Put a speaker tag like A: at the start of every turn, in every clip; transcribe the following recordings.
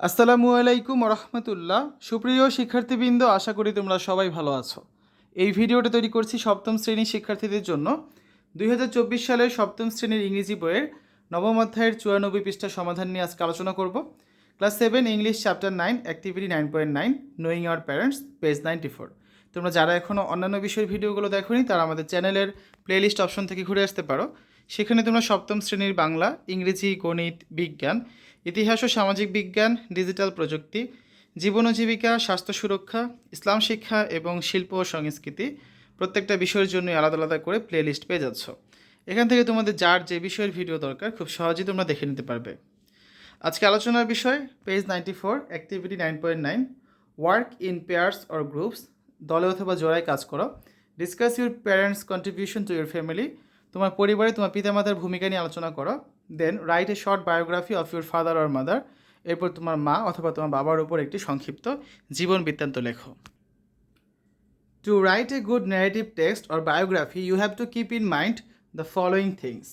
A: আসসালামু আলাইকুম রহমতুল্লাহ সুপ্রিয় শিক্ষার্থীবৃন্দ, আশা করি তোমরা সবাই ভালো আছো। এই ভিডিওটা তৈরি করছি সপ্তম শ্রেণির শিক্ষার্থীদের জন্য। দুই হাজার চব্বিশ সালের সপ্তম শ্রেণির ইংরেজি বইয়ের নবম অধ্যায়ের চুরানব্বই পৃষ্ঠা সমাধান নিয়ে আজকে আলোচনা করব। Class seven, English chapter nine, activity nine point nine knowing our parents page ninety four তোমরা যারা এখনও অন্যান্য বিষয়ের ভিডিওগুলো দেখোনি, তারা আমাদের চ্যানেলের প্লেলিস্ট অপশন থেকে ঘুরে আসতে পারো। সেখানে তোমরা সপ্তম শ্রেণির বাংলা, ইংরেজি, গণিত, বিজ্ঞান ইতিহাস ও সামাজিক বিজ্ঞান, ডিজিটাল প্রযুক্তি জীবন ও জীবিকা স্বাস্থ্য সুরক্ষা, ইসলাম শিক্ষা এবং শিল্প ও সংস্কৃতি প্রত্যেকটা বিষয়ের জন্য আলাদা আলাদা করে প্লে লিস্ট পেয়ে যাচ্ছ। এখান থেকে তোমাদের যার যে বিষয়ের ভিডিও দরকার, খুব সহজেই তোমরা দেখে নিতে পারবে। আজকে আলোচনার বিষয় page ninety four activity nine point nine work in pairs or groups দলে অথবা জোড়ায় কাজ করো। Discuss your parents contribution to your family তোমার পরিবারে তোমার পিতামাতার ভূমিকা নিয়ে আলোচনা করো। Then write a short biography of your father or mother এরপর তোমার মা অথবা তোমার বাবার উপর একটি সংক্ষিপ্ত জীবন বৃত্তান্ত লেখো। To write a good narrative text or biography you have to keep in mind the following things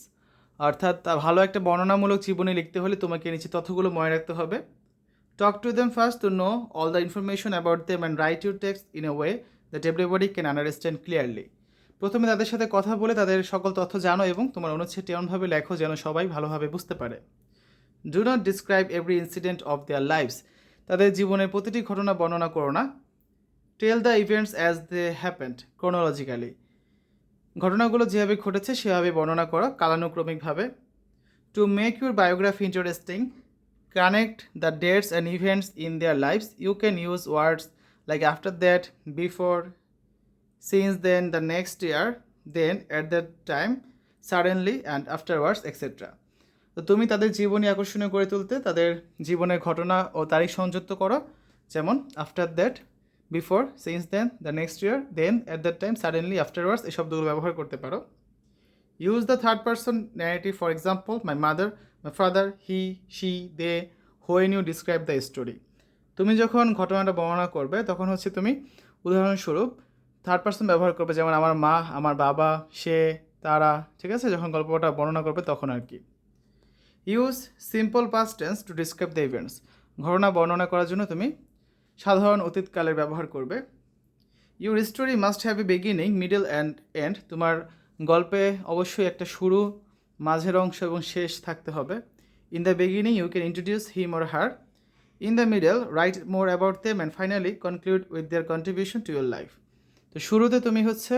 A: অর্থাৎ তা ভালো একটা বর্ণনামূলক জীবনী লিখতে হলে তোমাকে নিচে তথ্যগুলো মনে রাখতে হবে। Talk to them first to know all the information about them and write your text in a way that everybody can understand clearly প্রথমে তাদের সাথে কথা বলে তাদের সকল তথ্য জানো এবং তোমার অনুচ্ছেদটি এমনভাবে লেখো যেন সবাই ভালোভাবে বুঝতে পারে। Do not describe every incident of their lives তাদের জীবনের প্রতিটি ঘটনা বর্ণনা করো না। Tell the events as they happened chronologically ঘটনাগুলো যেভাবে ঘটেছে, সেভাবে বর্ণনা করো, কালানুক্রমিকভাবে। To make your biography interesting connect the dates and events in their lives you can use words like after that before since then the next year, then at that time, suddenly and afterwards etc তো তুমি তাদের জীবনী আকর্ষণীয় করে তুলতে, তাদের জীবনের ঘটনা ও তারিখ সংযুক্ত করো। যেমন after that before since then the next year then at that time suddenly afterwards এই শব্দগুলো ব্যবহার করতে পারো। Use the third person narrative for example my mother my father he she they when you describe the story তুমি যখন ঘটনাটা বর্ণনা করবে, তখন হচ্ছে তুমি, উদাহরণস্বরূপ থার্ড পার্সন ব্যবহার করবে, যেমন আমার মা, আমার বাবা, সে, তারা, ঠিক আছে? যখন গল্পটা বর্ণনা করবে তখন আর কি। Use simple past tense to describe the events ঘটনা বর্ণনা করার জন্য তুমি সাধারণ অতীতকালের ব্যবহার করবে। Your story must have a beginning middle and end তোমার গল্পে অবশ্যই একটা শুরু, মাঝের অংশ এবং শেষ থাকতে হবে। In the beginning you can introduce him or her in the middle write more about them and finally conclude with their contribution to your life তো শুরুতে তুমি হচ্ছে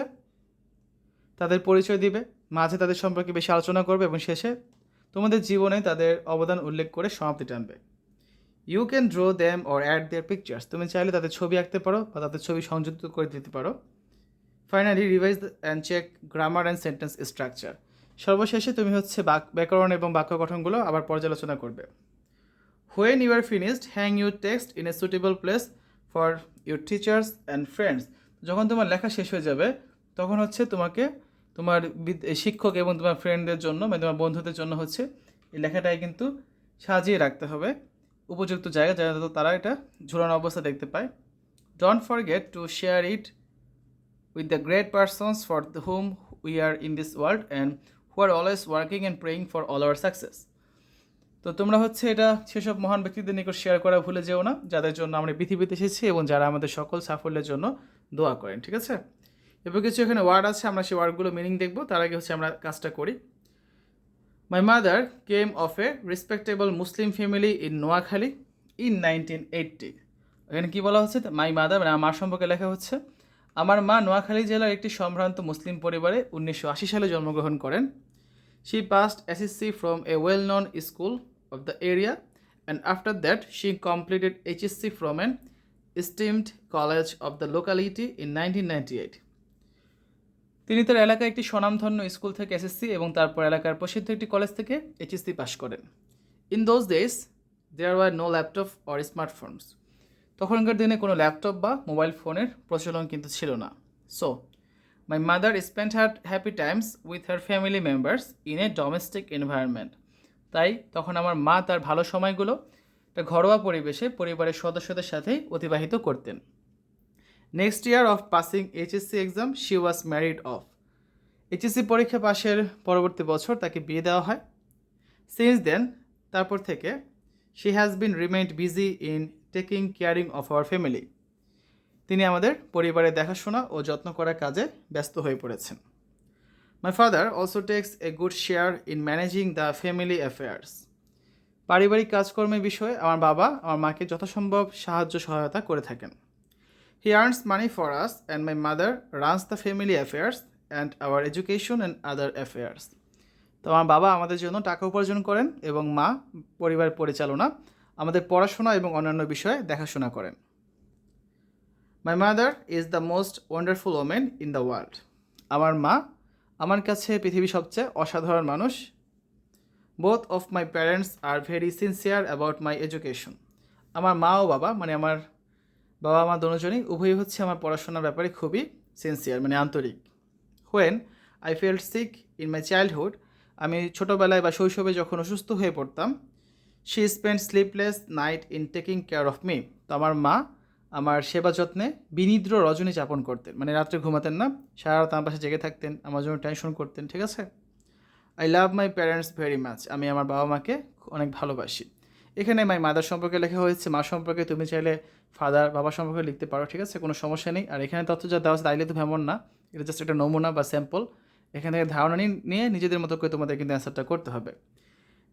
A: তাদের পরিচয় দিবে, মাঝে তাদের সম্পর্কে বেশি আলোচনা করবে এবং শেষে তোমাদের জীবনে তাদের অবদান উল্লেখ করে সমাপ্তি টানবে। You can draw them or add their pictures তুমি চাইলে তাদের ছবি আঁকতে পারো বা তাদের ছবি সংযুক্ত করে দিতে পারো। Finally revise and check grammar and sentence structure সর্বশেষে তুমি হচ্ছে বাক ব্যাকরণ এবং বাক্য গঠনগুলো আবার পর্যালোচনা করবে। When you are finished hang your text in a suitable place for your teachers and friends যখন তোমার লেখা শেষ হয়ে যাবে, তখন হচ্ছে তোমাকে তোমার শিক্ষক এবং তোমার ফ্রেন্ডদের জন্য মানে তোমার বন্ধুদের জন্য হচ্ছে এই লেখাটাই কিন্তু সাজিয়ে রাখতে হবে। উপযুক্ত জায়গা যাতে তারা এটা ঝুলানো অবস্থা দেখতে পায়। Don't forget to share it with the great persons for the home we are in this world and who are always working and praying for all our success তো তোমরা হচ্ছে এটা সেসব মহান ব্যক্তিদের নিকট শেয়ার করা ভুলে যেও না, যাদের জন্য আমরা পৃথিবীতে এসেছি এবং যারা আমাদের সকল সাফল্যের জন্য দোয়া করেন, ঠিক আছে? এবার কিছু এখানে ওয়ার্ড আছে, আমরা সেই ওয়ার্ডগুলো মিনিং দেখব, তার আগে হচ্ছে আমরা কাজটা করি। My mother came of a respectable Muslim family in Noakhali in nineteen eighty এখানে কী বলা হচ্ছে? মাই মাদার মানে আমার সম্পর্কে লেখা হচ্ছে, আমার মা নোয়াখালী জেলার একটি সম্ভ্রান্ত মুসলিম পরিবারে উনিশশো আশি সালে জন্মগ্রহণ করেন। She passed SSC from a well known school of the area and after that she completed HSC from an esteemed college of the locality in 1998. তিনি তার এলাকায় একটি স্বনামধন্য স্কুল থেকে এসএসসি এবং তারপর এলাকার প্রসিদ্ধ একটি কলেজ থেকে এইচএসসি পাশ করেন। In those days there were no laptop or smartphones তখনকার দিনে কোনো ল্যাপটপ বা মোবাইল ফোনের প্রচলন কিন্তু ছিল না। So my mother spend her happy times with her family members in a domestic environment তাই তখন আমার মা তার ভালো সময়গুলো একটা ঘরোয়া পরিবেশে পরিবারের সদস্যদের সাথেই অতিবাহিত করতেন। Next year of passing HSC exam she was married of HSC পরীক্ষা পাশের পরবর্তী বছর তাকে বিয়ে দেওয়া হয়। সিন্স দেন তারপর থেকে she has been remained busy in taking caring of our family তিনি আমাদের পরিবারের দেখাশোনা ও যত্ন করার কাজে ব্যস্ত হয়ে পড়েছেন। My father also takes a good share in managing the family affairs পারিবারিক কাজকর্মের বিষয়ে আমার বাবা আমার মাকে যথাসম্ভব সাহায্য সহায়তা করে থাকেন। He earns money for us and my mother runs the family affairs and our education and other affairs তো আমার বাবা আমাদের জন্য টাকা উপার্জন করেন এবং মা পরিবার পরিচালনা, আমাদের পড়াশোনা এবং অন্যান্য বিষয়ে দেখাশোনা করেন। My mother is the most wonderful women in the world আমার মা আমার কাছে পৃথিবীর সবচেয়ে অসাধারণ মানুষ both of my parents are very sincere about my education আমার মা ও বাবা মানে আমার বাবা, মা দুজনই উভয়ই হচ্ছে আমার পড়াশোনার ব্যাপারে খুবই সিনসিয়ার মানে আন্তরিক। When I fell sick in my childhood আমি ছোটোবেলায় বা শৈশবে যখন অসুস্থ হয়ে পড়তাম she spend sleepless night in taking care of me তো আমার মা আমার সেবা যত্নে বিনিদ্র রজনী যাপন করতেন। মানে রাত্রে ঘুমাতেন না, সারা রাত আমার পাশে জেগে থাকতেন, আমার জন্য টেনশন করতেন, ঠিক আছে? I love my parents very much আমি আমার বাবা মাকে অনেক ভালোবাসি। এখানে মাই মাদার সম্পর্কে লেখা হয়েছে, মা সম্পর্কে তুমি চাইলে ফাদার বাবা সম্পর্কে লিখতে পারো, ঠিক আছে? কোনো সমস্যা নেই। আর এখানে তথ্য যা দেওয়া আছে তাইলে তো ভেমন না। এটা জাস্ট একটা নমুনা বা স্যাম্পল এখান থেকে ধারণা নিয়ে- নিজেদের মতো করে তোমাদের কিন্তু অ্যান্সারটা করতে হবে।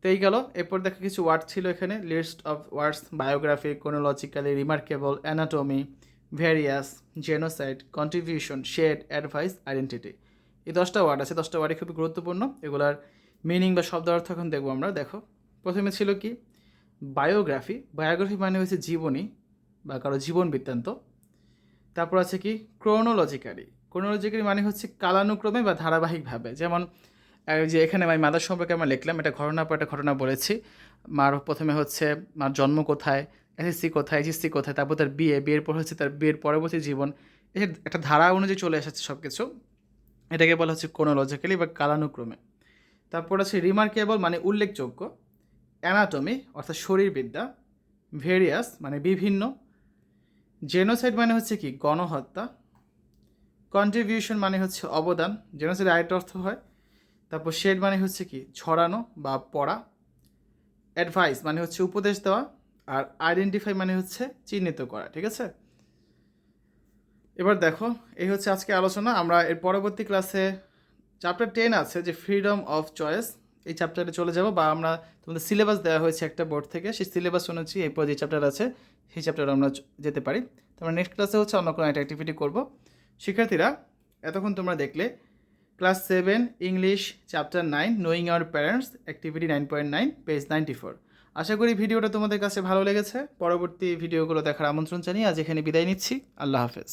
A: তো এই গেল। এরপর দেখা কিছু ওয়ার্ড ছিল এখানে। List of words biography chronologically remarkable anatomy various genocide contribution shed advice identity এই দশটা ওয়ার্ড আছে, দশটা ওয়ার্ডই খুবই গুরুত্বপূর্ণ। এগুলার মিনিং বা শব্দ অর্থ এখন দেখব আমরা। দেখো, প্রথমে ছিল কি? বায়োগ্রাফি বায়োগ্রাফি মানে হচ্ছে জীবনী বা কারও জীবন বৃত্তান্ত। তারপর আছে কি? ক্রোনোলজিক্যালি ক্রোনোলজিক্যালি মানে হচ্ছে কালানুক্রমে বা ধারাবাহিকভাবে। যেমন যে এখানে আমি মাদার সম্পর্কে আমরা লিখলাম, এটা ঘটনার পর একটা ঘটনা বলেছি। মার প্রথমে হচ্ছে, মার জন্ম কোথায় এসএসসি কোথায় এইচএসসি কোথায়, তারপর তার বিয়ে, বিয়ের পর হচ্ছে তার বিয়ের পরবর্তী জীবন। একটা ধারা অনুযায়ী চলে এসেছে সব কিছু এটাকে বলা হচ্ছে কোনোলজিক্যালি বা কালানুক্রমে। তারপর আছে রিমার্কেবল মানে উল্লেখযোগ্য অ্যানাটমি অর্থাৎ শরীরবিদ্যা ভেরিয়াস মানে বিভিন্ন জেনোসাইড মানে হচ্ছে কি গণহত্যা কন্ট্রিবিউশন মানে হচ্ছে অবদান জেনোসাইড আরেকটা অর্থ হয়, তারপর শেড মানে হচ্ছে কি ছড়ানো বা পড়া অ্যাডভাইস মানে হচ্ছে উপদেশ দেওয়া, আর আইডেন্টিফাই মানে হচ্ছে চিহ্নিত করা, ঠিক আছে? এবার দেখো, এই হচ্ছে আজকে আলোচনা। আমরা এর পরবর্তী ক্লাসে চ্যাপ্টার টেন আছে যে ফ্রিডম অফ চয়েস এই চ্যাপ্টারে চলে যাব বা আমরা তোমাদের সিলেবাস দেওয়া হয়েছে একটা বোর্ড থেকে। সেই সিলেবাস শুনেছি এরপর যে চ্যাপ্টার আছে, সেই চ্যাপ্টারে আমরা যেতে পারি। তো আমরা নেক্সট ক্লাসে হচ্ছে অন্য কোনো একটা অ্যাক্টিভিটি করব। শিক্ষার্থীরা, এতক্ষণ তোমরা দেখলে class seven English chapter nine knowing our parents activity nine point nine page ninety four আশা করি ভিডিওটা তোমাদের কাছে ভালো লেগেছে। পরবর্তী ভিডিওগুলো দেখার আমন্ত্রণ জানিয়ে আজ এখানে বিদায় নিচ্ছি। আল্লাহ হাফেজ।